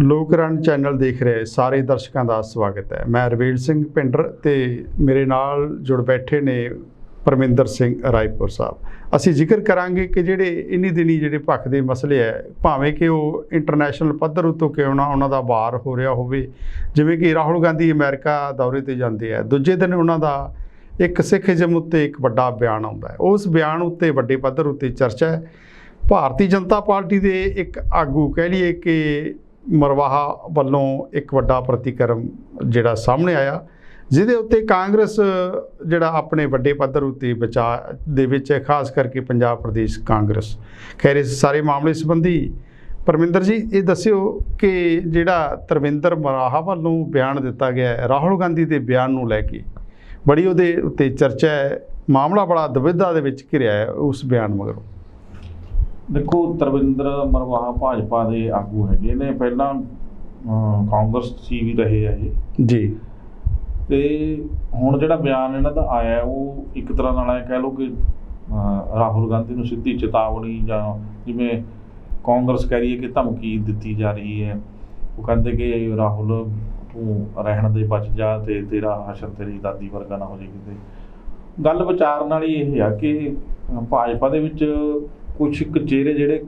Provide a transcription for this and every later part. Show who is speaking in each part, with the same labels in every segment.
Speaker 1: ਲੋਕਰਨ channel ਦੇਖ ਰਹੇ ਸਾਰੇ ਦਰਸ਼ਕਾਂ ਦਾ ਸਵਾਗਤ ਹੈ। ਮੈਂ ਰਵੀਲ ਸਿੰਘ ਪਿੰਡਰ ਤੇ ਮੇਰੇ ਨਾਲ ਜੁੜ ਬੈਠੇ ਨੇ ਪਰਮਿੰਦਰ ਸਿੰਘ ਰਾਏਪੁਰ ਸਾਹਿਬ। ਅਸੀਂ ਜ਼ਿਕਰ ਕਰਾਂਗੇ ਕਿ ਜਿਹੜੇ ਇਨੀ ਦਿਨੀ ਜਿਹੜੇ ਭੱਖ ਦੇ ਮਸਲੇ ਹੈ, ਭਾਵੇਂ ਕਿ ਉਹ ਇੰਟਰਨੈਸ਼ਨਲ ਪੱਧਰ ਉੱਤੇ ਕਿਉਂ ਨਾ ਉਹਨਾਂ ਦਾ ਵਾਰ ਹੋ ਰਿਹਾ ਹੋਵੇ, ਜਿਵੇਂ ਕਿ ਰਾਹੁਲ ਗਾਂਧੀ ਅਮਰੀਕਾ ਦੌਰੇ ਤੇ ਜਾਂਦੇ ਆ, ਦੂਜੇ ਦਿਨ ਉਹਨਾਂ ਦਾ ਇੱਕ ਸਿੱਖ ਸਿੱਖੀਜ਼ਮ ਉੱਤੇ ਇੱਕ ਵੱਡਾ ਬਿਆਨ ਆਉਂਦਾ ਉਸ ਬਿਆਨ ਉੱਤੇ ਵੱਡੇ ਪੱਧਰ ਉੱਤੇ ਚਰਚਾ ਹੈ। ਭਾਰਤੀ ਜਨਤਾ ਪਾਰਟੀ ਦੇ ਇੱਕ ਆਗੂ ਕਹਿ ਲਈਏ ਕਿ ਮਰਵਾਹਾ ਵੱਲੋਂ ਇੱਕ ਵੱਡਾ ਪ੍ਰਤੀਕਰਮ ਜਿਹੜਾ ਸਾਹਮਣੇ ਆਇਆ, ਜਿਹਦੇ ਉੱਤੇ ਕਾਂਗਰਸ, ਜਿਹੜਾ ਆਪਣੇ ਵੱਡੇ ਪੱਧਰ ਉੱਤੇ ਬਚਾ ਦੇ ਵਿੱਚ ਹੈ ਖਾਸ ਕਰਕੇ ਪੰਜਾਬ ਪ੍ਰਦੇਸ਼ ਕਾਂਗਰਸ। ਖੈਰ, ਇਸ ਸਾਰੇ ਮਾਮਲੇ ਸੰਬੰਧੀ ਪਰਮਿੰਦਰ ਜੀ, ਇਹ ਦੱਸਿਓ ਕਿ ਜਿਹੜਾ ਤਰਵਿੰਦਰ ਮਰਾਹਾ ਵੱਲੋਂ ਬਿਆਨ ਦਿੱਤਾ ਗਿਆ ਰਾਹੁਲ ਗਾਂਧੀ ਦੇ ਬਿਆਨ ਨੂੰ ਲੈ ਕੇ, ਬੜੀ ਉਹਦੇ ਉੱਤੇ ਚਰਚਾ ਹੈ, ਮਾਮਲਾ ਬੜਾ ਦੁਵਿਧਾ ਦੇ ਵਿੱਚ ਘਿਰਿਆ ਹੈ ਉਸ ਬਿਆਨ ਮਗਰੋਂ।
Speaker 2: ਦੇਖੋ ਤਰਵਿੰਦਰ ਮਰਵਾਹਾ ਭਾਜਪਾ ਦੇ ਆਗੂ ਹੈਗੇ ਨੇ। ਪਹਿਲਾਂ ਕਾਂਗਰਸ 'ਚ ਵੀ ਰਹੇ ਆ ਇਹ।
Speaker 1: ਜੀ।
Speaker 2: ਤੇ ਹੁਣ ਜਿਹੜਾ ਬਿਆਨ ਇਹਨਾਂ ਦਾ ਆਇਆ ਉਹ ਇੱਕ ਤਰ੍ਹਾਂ ਨਾਲ ਇਹ ਕਹਿ ਲਓ ਕਿ ਰਾਹੁਲ ਗਾਂਧੀ ਨੂੰ ਸਿੱਧੀ ਚੇਤਾਵਨੀ ਜਾਂ ਜਿਵੇਂ ਕਾਂਗਰਸ ਕਹਿ ਰਹੀ ਹੈ ਕਿ ਧਮਕੀ ਦਿੱਤੀ ਜਾ ਰਹੀ ਹੈ। ਉਹ ਕਹਿੰਦੇ ਕਿ ਰਾਹੁਲ ਤੂੰ ਰਹਿਣ ਦੇ ਬਚ ਜਾ ਤੇ ਤੇਰਾ ਹਸ਼ਰ ਤੇਰੀ ਦਾਦੀ ਵਰਗਾ ਨਾ ਹੋ ਜਾਏ ਕਿਤੇ। ਗੱਲ ਵਿਚਾਰਨ ਵਾਲੀ ਇਹ ਆ ਕਿ ਭਾਜਪਾ ਦੇ ਵਿੱਚ ਕੁਝ ਕੁ ਚਿਹਰੇ ਜਿਹੜੇ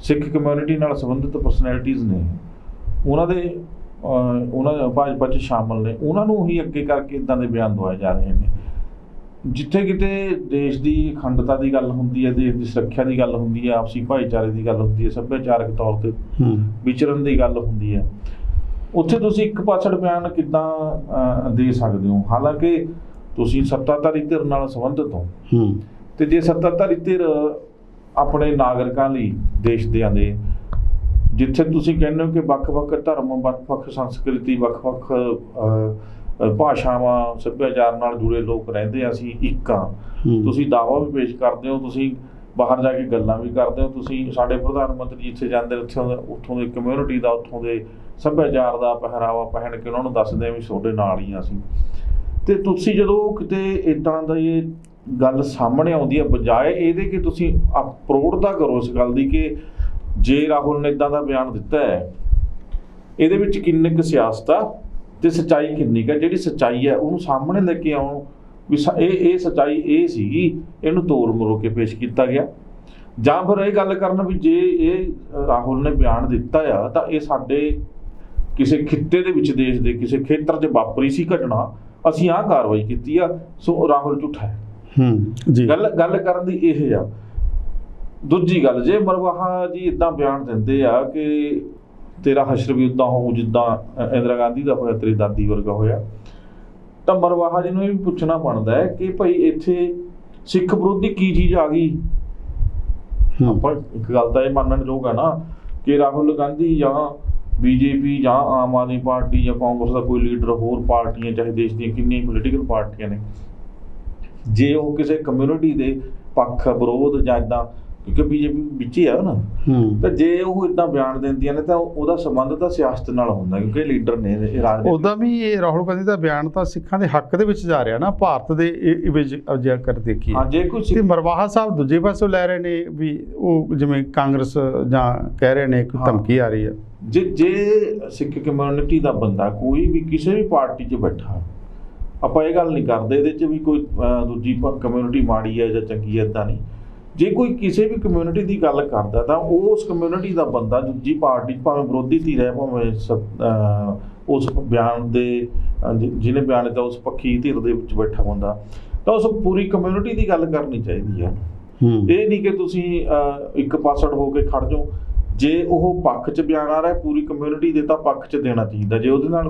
Speaker 2: ਸਿੱਖ ਕਮਿਊਨਿਟੀ ਨਾਲ ਸੰਬੰਧਿਤ ਪਰਸਨੈਲਿਟੀਆਂ ਨੇ ਉਹਨਾਂ ਦੇ ਉਹਨਾਂ ਦੇ ਭਾਜਪਾ 'ਚ ਸ਼ਾਮਲ ਨੇ ਉਹਨਾਂ ਨੂੰ ਹੀ ਅੱਗੇ ਕਰਕੇ ਇਦਾਂ ਦੇ ਬਿਆਨ ਦਵਾਏ ਜਾ ਰਹੇ ਨੇ। ਜਿੱਥੇ ਕਿਤੇ ਦੇਸ਼ ਦੀ ਅਖੰਡਤਾ ਦੀ ਗੱਲ ਹੁੰਦੀ ਹੈ ਦੇਸ਼ ਦੀ ਸੁਰੱਖਿਆ ਦੀ ਗੱਲ ਹੁੰਦੀ ਹੈ ਆਪਸੀ ਭਾਈਚਾਰੇ ਦੀ ਗੱਲ ਹੁੰਦੀ ਹੈ ਸੱਭਿਆਚਾਰਕ ਤੌਰ ਤੇ ਵਿਚਰਨ ਦੀ ਗੱਲ ਹੁੰਦੀ ਹੈ। ਉੱਥੇ ਤੁਸੀਂ ਇੱਕ ਪਾਸੜ ਬਿਆਨ ਕਿੱਦਾਂ ਦੇ ਸਕਦੇ ਹੋ? ਹਾਲਾਂਕਿ ਤੁਸੀਂ ਸੱਤਾਧਾਰੀ ਧਿਰ ਨਾਲ ਸੰਬੰਧਿਤ ਹੋ।
Speaker 1: ਹੂੰ।
Speaker 2: ਤੇ ਜੇ ਸੱਤਾਧਾਰੀ ਧਿਰ ਆਪਣੇ ਨਾਗਰਿਕਾਂ ਲਈ ਦੇਸ਼ ਦੇ ਆਂਦੇ ਜਿੱਥੇ ਤੁਸੀਂ ਕਹਿੰਦੇ ਹੋ ਕਿ ਵੱਖ-ਵੱਖ ਧਰਮ ਵੱਖ-ਵੱਖ ਸੰਸਕ੍ਰਿਤੀ ਵੱਖ-ਵੱਖ ਭਾਸ਼ਾਵਾਂ ਸੱਭਿਆਚਾਰ ਨਾਲ ਜੁੜੇ ਲੋਕ ਰਹਿੰਦੇ ਆ ਅਸੀਂ ਇੱਕ ਆ। ਤੁਸੀਂ ਦਾਅਵਾ ਵੀ ਪੇਸ਼ ਕਰਦੇ ਹੋ ਤੁਸੀਂ ਬਾਹਰ ਜਾ ਕੇ ਗੱਲਾਂ ਵੀ ਕਰਦੇ ਹੋ ਤੁਸੀਂ ਸਾਡੇ ਪ੍ਰਧਾਨ ਮੰਤਰੀ ਜਿੱਥੇ ਜਾਂਦੇ ਉੱਥੋਂ ਉੱਥੋਂ ਦੀ ਕਮਿਊਨਿਟੀ ਦਾ ਉੱਥੋਂ ਦੇ ਸੱਭਿਆਚਾਰ ਦਾ ਪਹਿਰਾਵਾ ਪਹਿਨ ਕੇ ਉਹਨਾਂ ਨੂੰ ਦੱਸਦੇ ਆ ਵੀ ਤੁਹਾਡੇ ਨਾਲ ਹੀ ਆ ਅਸੀਂ ਤੇ ਤੁਸੀਂ ਜਦੋਂ ਕਿਤੇ ਇਦਾਂ ਦਾ ਇਹ ਗੱਲ ਸਾਹਮਣੇ ਆਉਂਦੀ ਹੈ, ਬਜਾਏ ਇਹਦੇ ਕਿ ਤੁਸੀਂ ਅਪਰੋਡ ਕਰੋ ਇਸ ਗੱਲ ਦੀ ਕਿ ਜੇ ਰਾਹੁਲ ਨੇ ਇਦਾਂ ਦਾ ਬਿਆਨ ਦਿੱਤਾ ਹੈ, ਇਹਦੇ ਵਿੱਚ ਕਿੰਨੀ ਕੁ ਸਿਆਸਤ ਆ ਤੇ ਸੱਚਾਈ ਕਿੰਨੀ ਕੁ ਹੈ ਜਿਹੜੀ ਸੱਚਾਈ ਹੈ, ਉਹਨੂੰ ਸਾਹਮਣੇ ਲੈ ਕੇ ਆਉਣ ਵੀ ਸ- ਇਹ ਇਹ ਸੱਚਾਈ ਇਹ ਸੀਗੀ ਇਹਨੂੰ ਤੋੜ ਮਰੋ ਕੇ ਪੇਸ਼ ਕੀਤਾ ਗਿਆ। ਜਾਂ ਫਿਰ ਇਹ ਗੱਲ ਕਰਨ ਵੀ ਜੇ ਇਹ ਰਾਹੁਲ ਨੇ ਬਿਆਨ ਦਿੱਤਾ ਆ, ਤਾਂ ਇਹ ਸਾਡੇ ਕਿਸੇ ਖਿੱਤੇ ਦੇ ਵਿੱਚ, ਦੇਸ਼ ਦੇ ਕਿਸੇ ਖੇਤਰ 'ਚ ਵਾਪਰੀ ਸੀ ਘਟਨਾ, ਅਸੀਂ ਆਹ ਕਾਰਵਾਈ ਕੀਤੀ ਆ, ਸੋ ਰਾਹੁਲ ਝੂਠਾ ਹੈ।
Speaker 1: ਹੂੰ ਜੀ।
Speaker 2: ਗੱਲ ਗੱਲ ਕਰਨ ਦੀ ਇਹ ਆ। ਦੂਜੀ ਗੱਲ ਜੇ ਮਰਵਾਹਾ ਜੀ ਇਦਾਂ ਬਿਆਨ ਦਿੰਦੇ ਆ ਕਿ ਤੇਰਾ ਹਸ਼ਰ ਵੀ ਉਦਾਂ ਹੋਊ ਜਿੱਦਾਂ ਇੰਦਰਾ ਗਾਂਧੀ ਦਾ ਹੋਇਆ ਤੇਰੀ ਦਾਦੀ ਵਰਗਾ ਹੋਇਆ ਤਾਂ ਮਰਵਾਹਾ ਜੀ ਨੂੰ ਇਹ ਵੀ ਪੁੱਛਣਾ ਬਣਦਾ ਹੈ ਕਿ ਭਾਈ ਇੱਥੇ ਸਿੱਖ ਵਿਰੋਧੀ ਕੀ ਚੀਜ਼ ਆ ਗਈ?
Speaker 1: ਹੂੰ।
Speaker 2: ਆਪਾਂ ਇੱਕ ਗੱਲ ਤਾਂ ਇਹ ਮੰਨਣ ਯੋਗ ਹੈ ਨਾ ਕਿ ਰਾਹੁਲ ਗਾਂਧੀ ਜਾਂ ਬੀਜੇਪੀ ਜਾਂ ਆਮ ਆਦਮੀ ਪਾਰਟੀ ਜਾਂ ਕਾਂਗਰਸ ਦਾ ਕੋਈ ਲੀਡਰ ਹੋਰ ਪਾਰਟੀਆਂ ਚਾਹੇ ਦੇਸ਼ ਦੀਆਂ ਕਿੰਨੀਆਂ ਪੋਲੀਟੀਕਲ ਪਾਰਟੀਆਂ ਨੇ ਜੇ ਉਹ ਕਿਸੇ ਕਮਿਊਨਿਟੀ ਦੇ ਪੱਖ ਵਿਰੋਧ ਜਾਂ ਇਦਾਂ ਕਿਉਂਕਿ ਬੀਜੇਪੀ ਵਿੱਚ ਹੀ ਆ ਨਾ ਤਾਂ ਜੇ ਉਹ ਇਦਾਂ ਬਿਆਨ ਦਿੰਦੀਆਂ ਨੇ ਤਾਂ ਉਹਦਾ ਸੰਬੰਧ ਤਾਂ ਸਿਆਸਤ ਨਾਲ ਹੁੰਦਾ ਕਿਉਂਕਿ ਲੀਡਰ ਨੇ ਇਹ ਰਾਜਨੀਤੀ
Speaker 1: ਉਦਾਂ ਵੀ ਇਹ ਰਾਹੁਲ ਗਾਂਧੀ ਦਾ ਬਿਆਨ ਤਾਂ ਸਿੱਖਾਂ ਦੇ ਹੱਕ ਦੇ ਵਿੱਚ ਜਾ ਰਿਹਾ ਨਾ ਭਾਰਤ ਦੇ ਅਜਿਹਾ ਕਰ ਦੇਖੀਏ।
Speaker 2: ਹਾਂ ਜੇ ਕੋਈ
Speaker 1: ਤੇ ਮਰਵਾਹਾ ਸਾਹਿਬ ਦੂਜੇ ਪਾਸੋਂ ਲੈ ਰਹੇ ਨੇ ਵੀ ਉਹ ਜਿਵੇਂ ਕਾਂਗਰਸ ਜਾਂ ਕਹਿ ਰਹੇ ਨੇ ਕਿ
Speaker 2: ਹਾਂ।
Speaker 1: ਧਮਕੀ ਆ ਰਹੀ ਹੈ
Speaker 2: ਜੇ ਜੇ ਸਿੱਖ ਕਮਿਊਨਿਟੀ ਦਾ ਬੰਦਾ ਕੋਈ ਵੀ ਕਿਸੇ ਵੀ ਪਾਰਟੀ 'ਚ ਬੈਠਾ ਆਪਾਂ ਇਹ ਗੱਲ ਨਹੀਂ ਕਰਦੇ ਇਹਦੇ 'ਚ ਵੀ ਕੋਈ ਦੂਜੀ ਕਮਿਊਨਿਟੀ ਮਾੜੀ ਹੈ ਜਾਂ ਚੰਗੀ ਹੈ ਇਦਾਂ ਨਹੀਂ। ਜੇ ਕੋਈ ਕਿਸੇ ਵੀ ਕਮਿਊਨਿਟੀ ਦੀ ਗੱਲ ਕਰਦਾ ਤਾਂ ਉਹ ਉਸ ਕਮਿਊਨਿਟੀ ਦਾ ਬੰਦਾ ਦੂਜੀ ਪਾਰਟੀ ਭਾਵੇਂ ਵਿਰੋਧੀ ਧਿਰ ਹੈ ਭਾਵੇਂ ਉਸ ਬਿਆਨ ਦੇ ਜਿਹਨੇ ਬਿਆਨ ਦਿੱਤਾ ਉਸ ਪੱਖੀ ਧਿਰ ਦੇ ਵਿੱਚ ਬੈਠਾ ਹੁੰਦਾ ਤਾਂ ਉਸ ਪੂਰੀ ਕਮਿਊਨਿਟੀ ਦੀ ਗੱਲ ਕਰਨੀ ਚਾਹੀਦੀ ਹੈ। ਇਹ ਨਹੀਂ ਕਿ ਤੁਸੀਂ ਇੱਕ ਪਾਸੜ ਹੋ ਕੇ ਖੜ ਜਾਓ। ਜੇ ਉਹ ਪੱਖ 'ਚ ਬਿਆਨ ਆ ਰਿਹਾ ਪੂਰੀ ਕਮਿਊਨਿਟੀ ਦੇ ਤਾਂ ਪੱਖ 'ਚ ਦੇਣਾ ਚਾਹੀਦਾ ਜੇ ਉਹਦੇ ਨਾਲ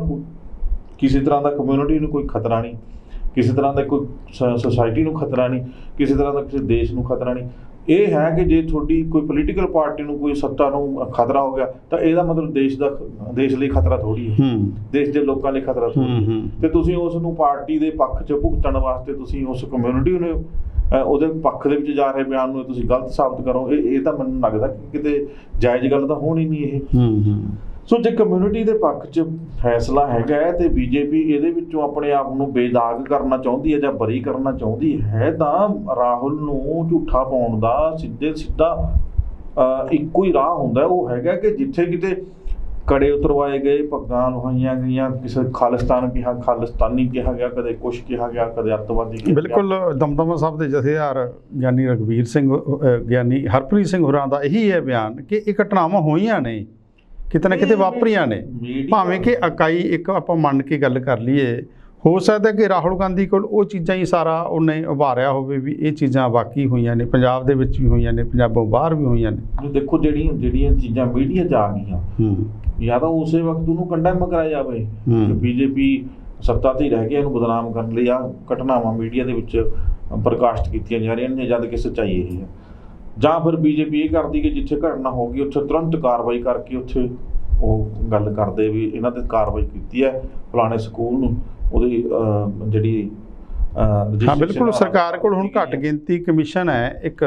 Speaker 2: ਕਿਸੇ ਤਰ੍ਹਾਂ ਦਾ ਕਮਿਊਨਿਟੀ ਨੂੰ ਕੋਈ ਖਤਰਾ ਨਹੀਂ ਕਿਸੇ ਤਰ੍ਹਾਂ ਦਾ ਕੋਈ ਸੋਸਾਇਟੀ ਨੂੰ ਖਤਰਾ ਨਹੀਂ ਕਿਸੇ ਤਰ੍ਹਾਂ ਦਾ ਕਿਸੇ ਦੇਸ਼ ਨੂੰ ਖਤਰਾ ਨਹੀਂ। ਇਹ ਹੈ ਕਿ ਜੇ ਤੁਹਾਡੀ ਕੋਈ ਪੋਲੀਟੀਕਲ ਪਾਰਟੀ ਨੂੰ ਕੋਈ ਸੱਤਾ ਨੂੰ ਖਤਰਾ ਹੋ ਗਿਆ ਤਾਂ ਇਹਦਾ ਮਤਲਬ ਦੇਸ਼ ਦਾ ਦੇਸ਼ ਲਈ ਖਤਰਾ ਥੋੜੀ ਹੈ। ਦੇਸ਼ ਦੇ ਲੋਕਾਂ ਲਈ ਖਤਰਾ ਥੋੜੀ। ਤੇ ਤੁਸੀਂ ਉਸ ਨੂੰ ਪਾਰਟੀ ਦੇ ਪੱਖ 'ਚ ਭੁਗਤਣ ਵਾਸਤੇ ਤੁਸੀਂ ਉਸ ਕਮਿਊਨਿਟੀ ਨੂੰ ਉਹਦੇ ਪੱਖ ਦੇ ਵਿੱਚ ਜਾ ਰਹੇ ਬਿਆਨ ਨੂੰ ਤੁਸੀਂ ਗਲਤ ਸਾਬਤ ਕਰੋ ਇਹ ਇਹ ਤਾਂ ਮੈਨੂੰ ਲੱਗਦਾ ਕਿ ਕਿਤੇ ਜਾਇਜ਼ ਗੱਲ ਤਾਂ ਹੋਣੀ ਨਹੀਂ ਇਹ।
Speaker 1: ਹੂੰ ਹੂੰ।
Speaker 2: ਸੋ ਜੇ ਕਮਿਊਨਿਟੀ ਦੇ ਪੱਖ 'ਚ ਫੈਸਲਾ ਹੈਗਾ ਹੈ ਤੇ ਬੀਜੇਪੀ ਇਹਦੇ ਵਿੱਚੋਂ ਆਪਣੇ ਆਪ ਨੂੰ ਬੇਦਾਗ ਕਰਨਾ ਚਾਹੁੰਦੀ ਹੈ ਜਾਂ ਬਰੀ ਕਰਨਾ ਚਾਹੁੰਦੀ ਹੈ, ਤਾਂ ਰਾਹੁਲ ਨੂੰ ਝੂਠਾ ਪਾਉਣ ਦਾ ਸਿੱਧੇ ਸਿੱਧਾ ਇੱਕੋ ਹੀ ਰਾਹ ਹੁੰਦਾ ਉਹ ਹੈਗਾ ਕਿ ਜਿੱਥੇ ਕਿਤੇ ਕੜੇ ਉਤਰਵਾਏ ਗਏ, ਪੱਗਾਂ ਲੁਹਾਈਆਂ ਗਈਆਂ, ਕਿਸੇ ਖਾਲਿਸਤਾਨ ਕਿਹਾ, ਖਾਲਿਸਤਾਨੀ ਕਿਹਾ ਗਿਆ, ਕਦੇ ਕੁਛ ਕਿਹਾ ਗਿਆ, ਕਦੇ ਅੱਤਵਾਦੀ ਕਿਹਾ
Speaker 1: ਬਿਲਕੁਲ ਦਮਦਮਾ ਸਾਹਿਬ ਦੇ ਜਥੇਦਾਰ ਗਿਆਨੀ ਰਗਵੀਰ ਸਿੰਘ ਗਿਆਨੀ ਹਰਪ੍ਰੀਤ ਸਿੰਘ ਹੋਰਾਂ ਦਾ ਇਹੀ ਹੈ ਬਿਆਨ ਕਿ ਇਹ ਘਟਨਾਵਾਂ ਹੋਈਆਂ ਨੇ। ਕਿਤੇ ਨਾ ਕਿਤੇ ਵਾਪਰੀਆਂ ਨੇ। ਭਾਵੇਂ ਕਿ ਇਕਾਈ ਇੱਕ ਆਪਾਂ ਮੰਨ ਕੇ ਗੱਲ ਕਰ ਲਈਏ ਹੋ ਸਕਦਾ ਕਿ ਰਾਹੁਲ ਗਾਂਧੀ ਕੋਲ ਉਹ ਚੀਜ਼ਾਂ ਹੀ ਸਾਰਾ ਉਹਨੇ ਉਭਾਰਿਆ ਹੋਵੇ ਵੀ ਇਹ ਚੀਜ਼ਾਂ ਵਾਕਈ ਹੋਈਆਂ ਨੇ ਪੰਜਾਬ ਦੇ ਵਿੱਚ ਵੀ ਹੋਈਆਂ ਨੇ ਪੰਜਾਬੋਂ ਬਾਹਰ ਵੀ ਹੋਈਆਂ ਨੇ।
Speaker 2: ਦੇਖੋ ਜਿਹੜੀਆਂ ਜਿਹੜੀਆਂ ਚੀਜ਼ਾਂ ਮੀਡੀਆ 'ਚ ਆ ਗਈਆਂ
Speaker 1: ਹੂੰ।
Speaker 2: ਜਾਂ ਤਾਂ ਉਸੇ ਵਕਤ ਉਹਨੂੰ ਕੰਡੈਮ ਕਰਾਇਆ ਜਾਵੇ। ਕਿ ਬੀਜੇਪੀ ਸੱਤਾ ਤੇ ਰਹਿ ਗਿਆ ਇਹਨੂੰ ਬਦਨਾਮ ਕਰਨ ਲਈ ਆ ਘਟਨਾਵਾਂ ਮੀਡੀਆ ਦੇ ਵਿੱਚ ਪ੍ਰਕਾਸ਼ਿਤ ਕੀਤੀਆਂ ਜਾ ਰਹੀਆਂ ਨੇ ਜਦ ਕਿ ਸੱਚਾਈ ਇਹ ਹੈ ਜਾਂ ਫਿਰ ਬੀਜੇਪੀ ਇਹ ਕਰਦੀ ਕਿ ਜਿੱਥੇ ਘਟਨਾ ਹੋ ਗਈ ਉੱਥੇ ਤੁਰੰਤ ਕਾਰਵਾਈ ਕਰਕੇ ਉੱਥੇ ਉਹ ਗੱਲ ਕਰਦੇ ਵੀ ਇਹਨਾਂ ਤੇ ਕਾਰਵਾਈ ਕੀਤੀ ਹੈ ਫਲਾਣੇ ਸਕੂਲ ਨੂੰ। ਉਹਦੀ ਜਿਹੜੀ
Speaker 1: ਹਾਂ ਬਿਲਕੁਲ ਸਰਕਾਰ ਕੋਲ ਹੁਣ ਘੱਟ ਗਿਣਤੀ ਕਮਿਸ਼ਨ ਹੈ ਇੱਕ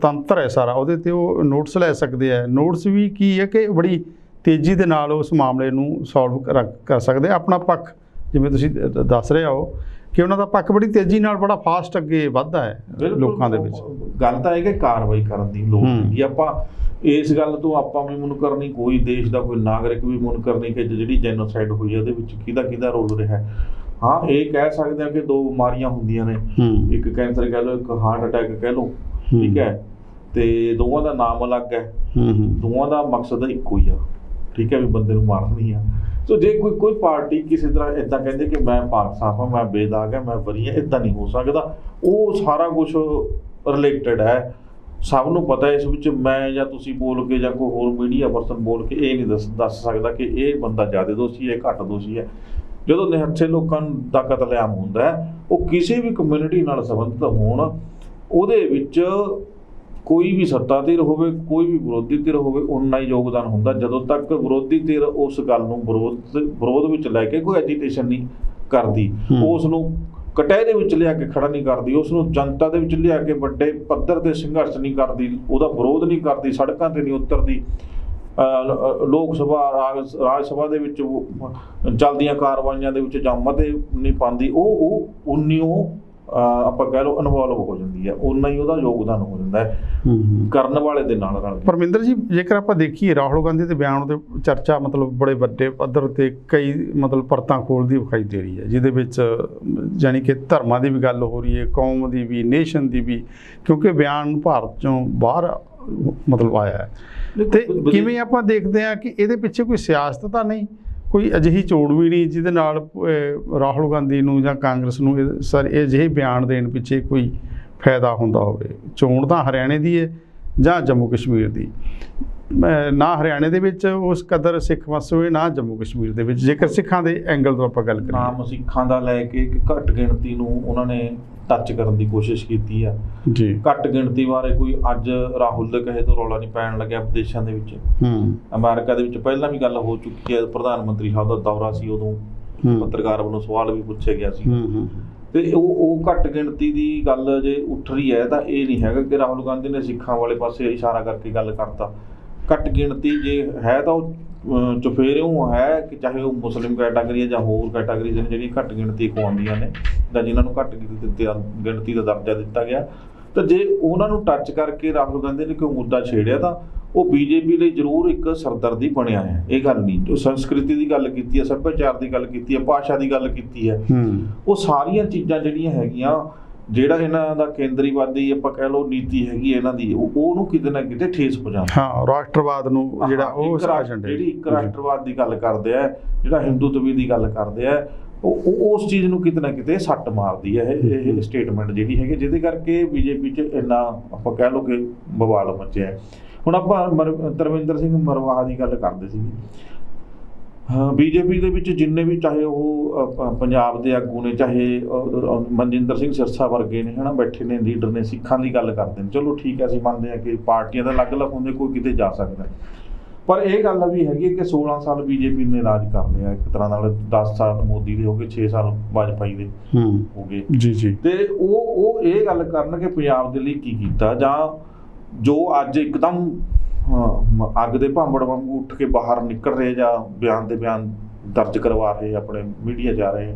Speaker 1: ਤੰਤਰ ਹੈ ਸਾਰਾ ਉਹਦੇ ਤੇ ਉਹ ਨੋਟਸ ਲੈ ਸਕਦੇ ਆ ਨੋਟਸ ਵੀ ਕੀ ਹੈ ਕਿ ਬੜੀ ਤੇਜ਼ੀ ਦੇ ਨਾਲ ਉਸ ਮਾਮਲੇ ਨੂੰ ਸੋਲਵ ਕਰ ਸਕਦੇ। ਆਪਣਾ ਪੱਖ ਜਿਵੇਂ ਤੁਸੀਂ ਦੱਸ ਰਹੇ ਹੋ ਕਿ ਉਹਨਾਂ ਦਾ ਪੱਖ ਬੜੀ ਤੇਜ਼ੀ ਨਾਲ ਬੜਾ ਫਾਸਟ ਅੱਗੇ ਵੱਧਦਾ ਹੈ ਲੋਕਾਂ ਦੇ ਵਿੱਚ।
Speaker 2: ਗੱਲ ਤਾਂ ਇਹ ਕਿ ਕਾਰਵਾਈ ਕਰਨ ਦੀ ਲੋੜ
Speaker 1: ਹੂੰ।
Speaker 2: ਹੈਗੀ ਆਪਾਂ ਇਸ ਗੱਲ ਤੋਂ ਆਪਾਂ ਵੀ ਮੁਨਕਰ ਨਹੀਂ ਕੋਈ ਦੇਸ਼ ਦਾ ਕੋਈ ਨਾਗਰਿਕ ਵੀ ਮੁਨਕਰ ਨਹੀਂ ਕਿ ਜਿਹੜੀ ਜੈਨੋਸਾਈਡ ਹੋਈ ਹੈ ਉਹਦੇ ਵਿੱਚ ਕਿਹਦਾ ਕਿਹਦਾ ਰੋਲ ਰਿਹਾ ਹੈ। ਹਾਂ ਇਹ ਕਹਿ ਸਕਦੇ ਆ ਕਿ ਦੋ ਬਿਮਾਰੀਆਂ ਹੁੰਦੀਆਂ ਨੇ।
Speaker 1: ਹੂੰ।
Speaker 2: ਇੱਕ ਕੈਂਸਰ ਕਹਿ ਲਓ ਇੱਕ ਹਾਰਟ ਅਟੈਕ ਕਹਿ ਲਓ। ਠੀਕ ਹੈ? ਤੇ ਦੋਵਾਂ ਦਾ ਨਾਮ ਅਲੱਗ ਹੈ।
Speaker 1: ਹੂੰ ਹੂੰ।
Speaker 2: ਦੋਵਾਂ ਦਾ ਮਕਸਦ ਇੱਕੋ ਹੀ ਆ। ਠੀਕ ਹੈ ਵੀ ਬੰਦੇ ਨੂੰ ਮਾਰਨੀ ਆ। ਸੋ ਜੇ ਕੋਈ ਕੋਈ ਪਾਰਟੀ ਕਿਸੇ ਤਰ੍ਹਾਂ ਇਦਾਂ ਕਹਿੰਦੇ ਕਿ ਮੈਂ ਪਾਕ ਸਾਫ਼ ਹਾਂ ਮੈਂ ਬੇਦਾਗ ਹਾਂ ਮੈਂ ਬਰੀ ਆ ਇਦਾਂ ਨਹੀਂ ਹੋ ਸਕਦਾ। ਉਹ ਸਾਰਾ ਕੁਝ ਰਿਲੇਟਡ ਹੈ। ਸਭ ਨੂੰ ਪਤਾ ਇਸ ਵਿੱਚ ਮੈਂ ਜਾਂ ਤੁਸੀਂ ਬੋਲ ਕੇ ਜਾਂ ਕੋਈ ਹੋਰ ਮੀਡੀਆ ਪਰਸਨ ਬੋਲ ਕੇ ਇਹ ਨਹੀਂ ਦੱਸ ਦੱਸ ਸਕਦਾ ਕਿ ਇਹ ਬੰਦਾ ਜ਼ਿਆਦਾ ਦੋਸ਼ੀ ਹੈ ਘੱਟ ਦੋਸ਼ੀ ਹੈ। ਜਦੋਂ ਨਿਹੱਥੇ ਲੋਕਾਂ ਦਾ ਕਤਲੇਆਮ ਹੁੰਦਾ ਹੈ, ਉਹ ਕਿਸੇ ਵੀ ਕਮਿਊਨਿਟੀ ਨਾਲ ਸੰਬੰਧਿਤ ਹੋਣ, ਉਹਦੇ ਵਿੱਚ ਕੋਈ ਵੀ ਸੱਤਾ ਧਿਰ ਹੋਵੇ ਕੋਈ ਵੀ ਵਿਰੋਧੀ ਧਿਰ ਹੋਵੇ ਉਨਾ ਹੀ ਯੋਗਦਾਨ ਹੁੰਦਾ ਜਦੋਂ ਤੱਕ ਵਿਰੋਧੀ ਧਿਰ ਉਸ ਗੱਲ ਨੂੰ ਵਿਰੋਧ ਵਿਰੋਧ ਵਿੱਚ ਲੈ ਕੇ ਕੋਈ ਐਜੀਟੇਸ਼ਨ ਨਹੀਂ ਕਰਦੀ। ਉਸ ਨੂੰ ਕਟਹਿਰੇ ਵਿੱਚ ਲਿਆ ਕੇ ਖੜਾ ਨਹੀਂ ਕਰਦੀ ਉਸ ਨੂੰ ਜਨਤਾ ਦੇ ਵਿੱਚ ਲਿਆ ਕੇ ਵੱਡੇ ਪੱਧਰ ਤੇ ਸੰਘਰਸ਼ ਨਹੀਂ ਕਰਦੀ ਉਹਦਾ ਵਿਰੋਧ ਨਹੀਂ ਕਰਦੀ ਸੜਕਾਂ ਤੇ ਨਹੀਂ ਉਤਰਦੀ ਲੋਕ ਸਭਾ ਰਾਜ ਸਭਾ ਦੇ ਵਿੱਚ ਚੱਲਦੀਆਂ ਕਾਰਵਾਈਆਂ ਦੇ ਵਿੱਚ ਜਾਂ ਮਤੇ ਨਹੀਂ ਪਾਉਂਦੀ ਉਹ ਉਹ ਉਨੀ ਉਹ ਅਹ ਆਪਾਂ ਕਹਿ ਲਓ ਇਨਵੋਲਵ ਹੋ ਜਾਂਦੀ ਹੈ ਉਨਾ ਹੀ ਉਹਦਾ ਯੋਗਦਾਨ ਹੋ ਜਾਂਦਾ ਹੈ ਕਰਨ ਵਾਲੇ ਦੇ ਨਾਲ ਰਲ ਕੇ।
Speaker 1: ਪਰਮਿੰਦਰ ਜੀ ਜੇਕਰ ਆਪਾਂ ਦੇਖੀਏ ਰਾਹੁਲ ਗਾਂਧੀ ਦੇ ਬਿਆਨ ਦੇ ਚਰਚਾ ਮਤਲਬ ਬੜੇ ਵੱਡੇ ਪੱਧਰ ਤੇ ਕਈ ਮਤਲਬ ਪਰਤਾਂ ਖੋਲਦੀ ਵਿਖਾਈ ਦੇ ਰਹੀ ਹੈ ਜਿਹਦੇ ਵਿੱਚ ਜਾਨੀ ਕਿ ਧਰਮਾਂ ਦੀ ਵੀ ਗੱਲ ਹੋ ਰਹੀ ਹੈ ਕੌਮ ਦੀ ਵੀ ਨੇਸ਼ਨ ਦੀ ਵੀ ਕਿਉਂਕਿ ਬਿਆਨ ਭਾਰਤ ਚੋਂ ਬਾਹਰ ਮਤਲਬ ਆਇਆ ਹੈ। ਤੇ ਕਿਵੇਂ ਆਪਾਂ ਦੇਖਦੇ ਹਾਂ ਕਿ ਇਹਦੇ ਪਿੱਛੇ ਕੋਈ ਸਿਆਸਤ ਤਾਂ ਨਹੀਂ? ਕੋਈ ਅਜਿਹੀ ਚੋਣ ਵੀ ਨਹੀਂ ਜਿਹਦੇ ਨਾਲ ਰਾਹੁਲ ਗਾਂਧੀ ਨੂੰ ਜਾਂ ਕਾਂਗਰਸ ਨੂੰ ਇਹ ਸਰ, ਇਹ ਅਜਿਹੇ ਬਿਆਨ ਦੇਣ ਪਿੱਛੇ ਕੋਈ ਫਾਇਦਾ ਹੁੰਦਾ ਹੋਵੇ। ਚੋਣ ਤਾਂ ਹਰਿਆਣੇ ਦੀ ਹੈ ਜਾਂ ਜੰਮੂ ਕਸ਼ਮੀਰ ਦੀ? ਨਾ ਹਰਿਆਣੇ ਦੇ ਵਿੱਚ ਉਸ ਕਦਰ ਸਿੱਖ ਵਸੋਏ ਨਾ ਜੰਮੂ ਕਸ਼ਮੀਰ ਦੇ ਵਿੱਚ। ਜੇਕਰ ਸਿੱਖਾਂ ਦੇ ਐਂਗਲ ਤੋਂ ਆਪਾਂ ਗੱਲ ਕਰੀਏ।
Speaker 2: ਨਾਮ ਸਿੱਖਾਂ ਦਾ ਲੈ ਕੇ ਇੱਕ ਘੱਟ ਗਿਣਤੀ ਨੂੰ ਉਹਨਾਂ ਨੇ ਟੱਚ ਕਰਨ ਦੀ ਕੋਸ਼ਿਸ਼ ਕੀਤੀ ਆ।
Speaker 1: ਜੀ।
Speaker 2: ਘੱਟ ਗਿਣਤੀ ਬਾਰੇ ਕੋਈ ਅੱਜ ਰਾਹੁਲ ਦੇ ਕਹੇ ਤੋਂ ਰੌਲਾ ਨਹੀਂ ਪੈਣ ਲੱਗਿਆ ਵਿਦੇਸ਼ਾਂ ਦੇ ਵਿੱਚ।
Speaker 1: ਹੂੰ।
Speaker 2: ਅਮਰੀਕਾ ਦੇ ਵਿੱਚ ਪਹਿਲਾਂ ਵੀ ਗੱਲ ਹੋ ਚੁੱਕੀ ਹੈ ਪ੍ਰਧਾਨ ਮੰਤਰੀ ਸਾਹਿਬ ਦਾ ਦੌਰਾ ਸੀ ਉਦੋਂ। ਪੱਤਰਕਾਰ ਵੱਲੋਂ ਸਵਾਲ ਵੀ ਪੁੱਛਿਆ ਗਿਆ ਸੀ।
Speaker 1: ਹੂੰ ਹੂੰ।
Speaker 2: ਤੇ ਉਹ ਉਹ ਘੱਟ ਗਿਣਤੀ ਦੀ ਗੱਲ ਜੇ ਉੱਠ ਰਹੀ ਹੈ ਤਾਂ ਇਹ ਨਹੀਂ ਹੈਗਾ ਕਿ ਰਾਹੁਲ ਗਾਂਧੀ ਨੇ ਸਿੱਖਾਂ ਵਾਲੇ ਪਾਸੇ ਇਸ਼ਾਰਾ ਕਰਕੇ ਗੱਲ ਕਰਤਾ। ਘੱਟ ਗਿਣਤੀ ਜੇ ਹੈ ਤਾਂ ਉਹ ਚੁਫੇਰਿਓਂ ਹੈ ਕਿ ਚਾਹੇ ਉਹ ਮੁਸਲਿਮ ਕੈਟਾਗਰੀ ਹੈ ਜਾਂ ਹੋਰ ਕੈਟਾਗਰੀਜ਼ ਨੇ ਜਿਹੜੀਆਂ ਘੱਟ ਗਿਣਤੀ ਖਵਾਉਂਦੀਆਂ ਨੇ ਜਾਂ ਜਿਨ੍ਹਾਂ ਨੂੰ ਘੱਟ ਗਿਣਤੀ ਦਾ- ਗਿਣਤੀ ਦਾ ਦਰਜਾ ਦਿੱਤਾ ਗਿਆ। ਤਾਂ ਜੇ ਉਹਨਾਂ ਨੂੰ ਟੱਚ ਕਰਕੇ ਰਾਹੁਲ ਗਾਂਧੀ ਨੇ ਕੋਈ ਮੁੱਦਾ ਛੇੜਿਆ ਤਾਂ ਉਹ ਬੀਜੇਪੀ ਲਈ ਜ਼ਰੂਰ ਇੱਕ ਸਰਦਰਦੀ ਬਣਿਆ ਹੈ। ਇਹ ਗੱਲ ਨਹੀਂ। ਜੋ ਸੰਸਕ੍ਰਿਤੀ ਦੀ ਗੱਲ ਕੀਤੀ ਹੈ ਸੱਭਿਆਚਾਰ ਦੀ ਗੱਲ ਕੀਤੀ ਹੈ ਭਾਸ਼ਾ ਦੀ ਗੱਲ ਕੀਤੀ ਹੂੰ। ਉਹ ਸਾਰੀਆਂ ਚੀਜ਼ਾਂ ਜਿਹੜੀਆਂ ਹੈਗੀਆਂ ਜਿਹੜਾ ਇਹਨਾਂ ਦਾ ਕੇਂਦਰੀਵਾਦੀ ਆਪਾਂ ਕਹਿ ਲਓ ਨੀਤੀ ਹੈਗੀ ਇਹਨਾਂ ਦੀ ਉਹ ਉਹਨੂੰ ਕਿਤੇ ਨਾ ਕਿਤੇ ਠੇਸ ਪਹੁੰਚਾਉਂਦਾ।
Speaker 1: ਹਾਂ ਰਾਸ਼ਟਰਵਾਦ ਨੂੰ ਜਿਹੜਾ ਉਹ ਏਜੰਡੇ
Speaker 2: ਜਿਹੜੀ ਇੱਕ ਰਾਸ਼ਟਰਵਾਦ ਦੀ ਗੱਲ ਕਰਦੇ ਆ ਜਿਹੜਾ ਹਿੰਦੂਤਵੀ ਦੀ ਗੱਲ ਕਰਦੇ ਆ ਉਹ ਉਸ ਚੀਜ਼ ਨੂੰ ਕਿਤੇ ਨਾ ਕਿਤੇ ਸੱਟ ਮਾਰਦੀ ਹੈ ਇਹ ਇਹ ਸਟੇਟਮੈਂਟ ਜਿਹੜੀ ਹੈਗੀ ਜਿਹਦੇ ਕਰਕੇ ਬੀਜੇਪੀ 'ਚ ਇੰਨਾ ਆਪਾਂ ਕਹਿ ਲਓ ਕਿ ਬਵਾਲ ਮਚਿਆ। ਹੁਣ ਆਪਾਂ ਧਰਮਿੰਦਰ ਸਿੰਘ ਮਰਵਾਹਾ ਦੀ ਗੱਲ ਕਰਦੇ ਸੀਗੇ। ਹਾਂ ਬੀਜੇਪੀ ਦੇ ਵਿੱਚ ਜਿੰਨੇ ਵੀ ਚਾਹੇ ਉਹ ਪੰਜਾਬ ਦੇ ਆਗੂ ਨੇ ਚਾਹੇ ਮਨਜਿੰਦਰ ਸਿੰਘ ਸਿਰਸਾ ਵਰਗੇ ਨੇ ਹਨਾ ਬੈਠੇ ਨੇ ਲੀਡਰ ਨੇ ਸਿੱਖਾਂ ਦੀ ਗੱਲ ਕਰਦੇ ਨੇ। ਚਲੋ ਠੀਕ ਹੈ ਅਸੀਂ ਮੰਨਦੇ ਹਾਂ ਕਿ ਪਾਰਟੀਆਂ ਦਾ ਅਲੱਗ-ਅਲੱਗ ਹੁੰਦੇ ਕੋਈ ਕਿਤੇ ਜਾ ਸਕਦਾ। ਪਰ ਇਹ ਗੱਲ ਵੀ ਹੈਗੀ ਕਿ 16 ਸਾਲ ਬੀਜੇਪੀ ਨੇ ਰਾਜ ਕਰ ਲਿਆ ਇੱਕ ਤਰ੍ਹਾਂ ਨਾਲ 10 ਸਾਲ ਮੋਦੀ ਦੇ ਹੋ ਗਏ 6 ਸਾਲ ਵਾਜਪਾਈ ਦੇ
Speaker 1: ਹੂੰ
Speaker 2: ਗਏ।
Speaker 1: ਜੀ ਜੀ।
Speaker 2: ਤੇ ਉਹ ਉਹ ਇਹ ਗੱਲ ਕਰਨ ਕਿ ਪੰਜਾਬ ਦੇ ਲਈ ਕੀ ਕੀਤਾ ਜਾਂ ਜੋ ਅੱਜ ਇੱਕਦਮ ਅੱਗ ਦੇ ਭਾਂਬੜ ਵਾਂਗੂ ਉੱਠ ਕੇ ਬਾਹਰ ਨਿਕਲ ਰਹੇ ਜਾਂ ਬਿਆਨ ਦੇ ਬਿਆਨ ਦਰਜ ਕਰਵਾ ਰਹੇ ਆਪਣੇ ਮੀਡੀਆ ਜਾ ਰਹੇ।